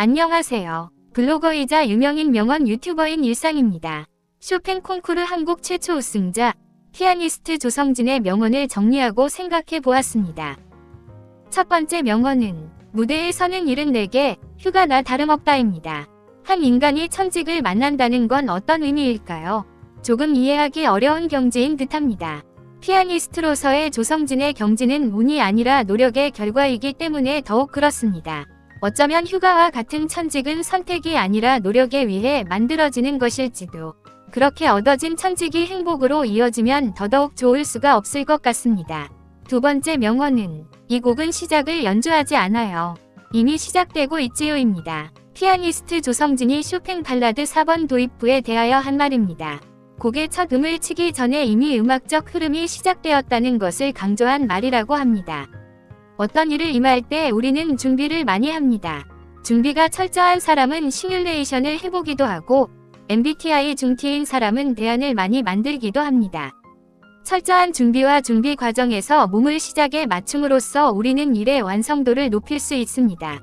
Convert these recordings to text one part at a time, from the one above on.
안녕하세요. 블로거이자 유명인 명언 유튜버인 일상입니다. 쇼팽 콩쿠르 한국 최초 우승자 피아니스트 조성진의 명언을 정리하고 생각해 보았습니다. 첫 번째 명언은 무대에 서는 일은 내게 휴가 나 다름없다입니다. 한 인간이 천직을 만난다는 건 어떤 의미일까요? 조금 이해하기 어려운 경지인 듯합니다. 피아니스트로서의 조성진의 경지는 운이 아니라 노력의 결과이기 때문에 더욱 그렇습니다. 어쩌면 휴가와 같은 천직은 선택이 아니라 노력에 의해 만들어지는 것일지도. 그렇게 얻어진 천직이 행복으로 이어지면 더더욱 좋을 수가 없을 것 같습니다. 두 번째 명언은 이 곡은 시작을 연주하지 않아요. 이미 시작되고 있지요입니다. 피아니스트 조성진이 쇼팽 발라드 4번 도입부에 대하여 한 말입니다. 곡의 첫 음을 치기 전에 이미 음악적 흐름이 시작되었다는 것을 강조한 말이라고 합니다. 어떤 일을 임할 때 우리는 준비를 많이 합니다. 준비가 철저한 사람은 시뮬레이션을 해보기도 하고 MBTI 중티인 사람은 대안을 많이 만들기도 합니다. 철저한 준비와 준비 과정에서 몸을 시작에 맞춤으로써 우리는 일의 완성도를 높일 수 있습니다.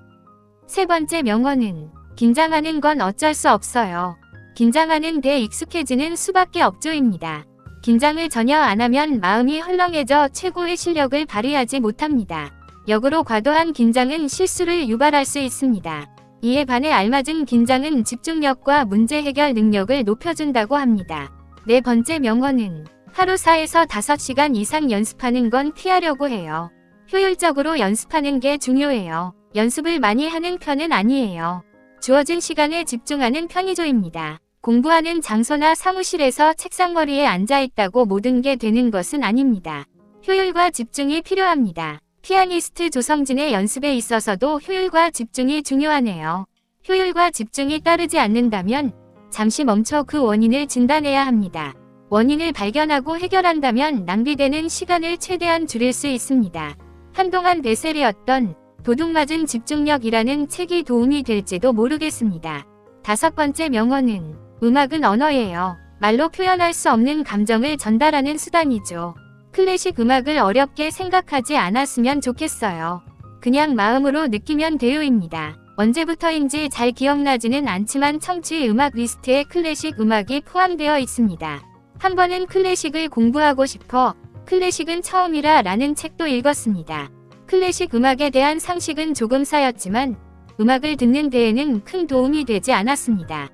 세 번째 명언은 긴장하는 건 어쩔 수 없어요. 긴장하는 데 익숙해지는 수밖에 없죠입니다. 긴장을 전혀 안 하면 마음이 헐렁해져 최고의 실력을 발휘하지 못합니다. 역으로 과도한 긴장은 실수를 유발할 수 있습니다. 이에 반해 알맞은 긴장은 집중력과 문제 해결 능력을 높여준다고 합니다. 네 번째 명언은 하루 4에서 5시간 이상 연습하는 건 피하려고 해요. 효율적으로 연습하는 게 중요해요. 연습을 많이 하는 편은 아니에요. 주어진 시간에 집중하는 편이죠입니다. 공부하는 장소나 사무실에서 책상머리에 앉아 있다고 모든 게 되는 것은 아닙니다. 효율과 집중이 필요합니다. 피아니스트 조성진의 연습에 있어서도 효율과 집중이 중요하네요. 효율과 집중이 따르지 않는다면 잠시 멈춰 그 원인을 진단해야 합니다. 원인을 발견하고 해결한다면 낭비되는 시간을 최대한 줄일 수 있습니다. 한동안 베셀이었던 도둑맞은 집중력이라는 책이 도움이 될지도 모르겠습니다. 다섯 번째 명언은 음악은 언어예요. 말로 표현할 수 없는 감정을 전달하는 수단이죠. 클래식 음악을 어렵게 생각하지 않았으면 좋겠어요. 그냥 마음으로 느끼면 돼요입니다. 언제부터인지 잘 기억나지는 않지만 청취 음악 리스트에 클래식 음악이 포함되어 있습니다. 한 번은 클래식을 공부하고 싶어 클래식은 처음이라 라는 책도 읽었습니다. 클래식 음악에 대한 상식은 조금 쌓였지만 음악을 듣는 데에는 큰 도움이 되지 않았습니다.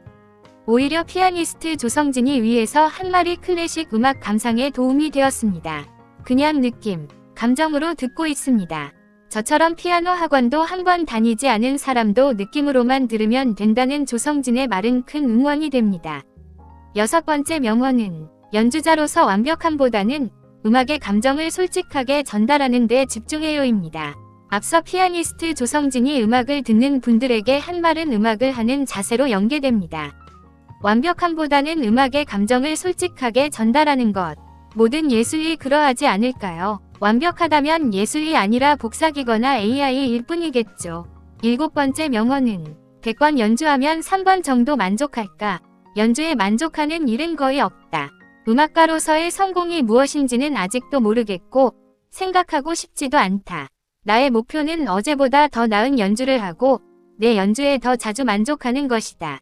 오히려 피아니스트 조성진이 위에서 한 마리 클래식 음악 감상에 도움이 되었습니다. 그냥 느낌, 감정으로 듣고 있습니다. 저처럼 피아노 학원도 한 번 다니지 않은 사람도 느낌으로만 들으면 된다는 조성진의 말은 큰 응원이 됩니다. 여섯 번째 명언은 연주자로서 완벽함보다는 음악의 감정을 솔직하게 전달하는 데 집중해요입니다. 앞서 피아니스트 조성진이 음악을 듣는 분들에게 한 말은 음악을 하는 자세로 연계됩니다. 완벽함보다는 음악의 감정을 솔직하게 전달하는 것. 모든 예술이 그러하지 않을까요? 완벽하다면 예술이 아니라 복사기거나 AI일 뿐이겠죠. 일곱 번째 명언은 100번 연주하면 3번 정도 만족할까? 연주에 만족하는 일은 거의 없다. 음악가로서의 성공이 무엇인지는 아직도 모르겠고 생각하고 싶지도 않다. 나의 목표는 어제보다 더 나은 연주를 하고 내 연주에 더 자주 만족하는 것이다.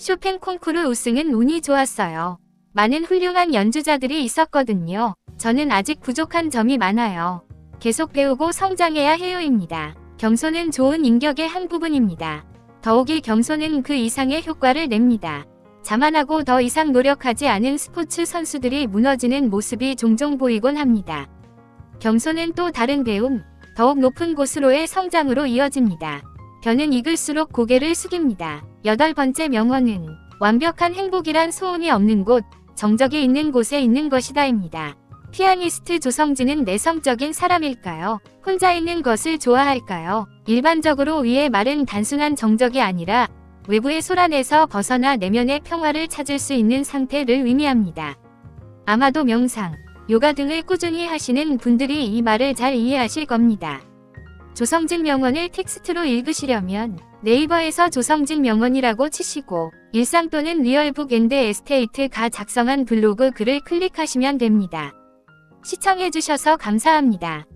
쇼팽 콩쿠르 우승은 운이 좋았어요. 많은 훌륭한 연주자들이 있었거든요. 저는 아직 부족한 점이 많아요. 계속 배우고 성장해야 해요입니다. 겸손은 좋은 인격의 한 부분입니다. 더욱이 겸손은 그 이상의 효과를 냅니다. 자만하고 더 이상 노력하지 않은 스포츠 선수들이 무너지는 모습이 종종 보이곤 합니다. 겸손은 또 다른 배움, 더욱 높은 곳으로의 성장으로 이어집니다. 변은 익을수록 고개를 숙입니다. 여덟 번째 명언은 완벽한 행복이란 소원이 없는 곳, 정적이 있는 곳에 있는 것이다입니다. 피아니스트 조성진은 내성적인 사람일까요? 혼자 있는 것을 좋아할까요? 일반적으로 위의 말은 단순한 정적이 아니라 외부의 소란에서 벗어나 내면의 평화를 찾을 수 있는 상태를 의미합니다. 아마도 명상, 요가 등을 꾸준히 하시는 분들이 이 말을 잘 이해하실 겁니다. 조성진 명언을 텍스트로 읽으시려면 네이버에서 조성진 명언이라고 치시고 일상 또는 리얼북 앤드 에스테이트가 작성한 블로그 글을 클릭하시면 됩니다. 시청해주셔서 감사합니다.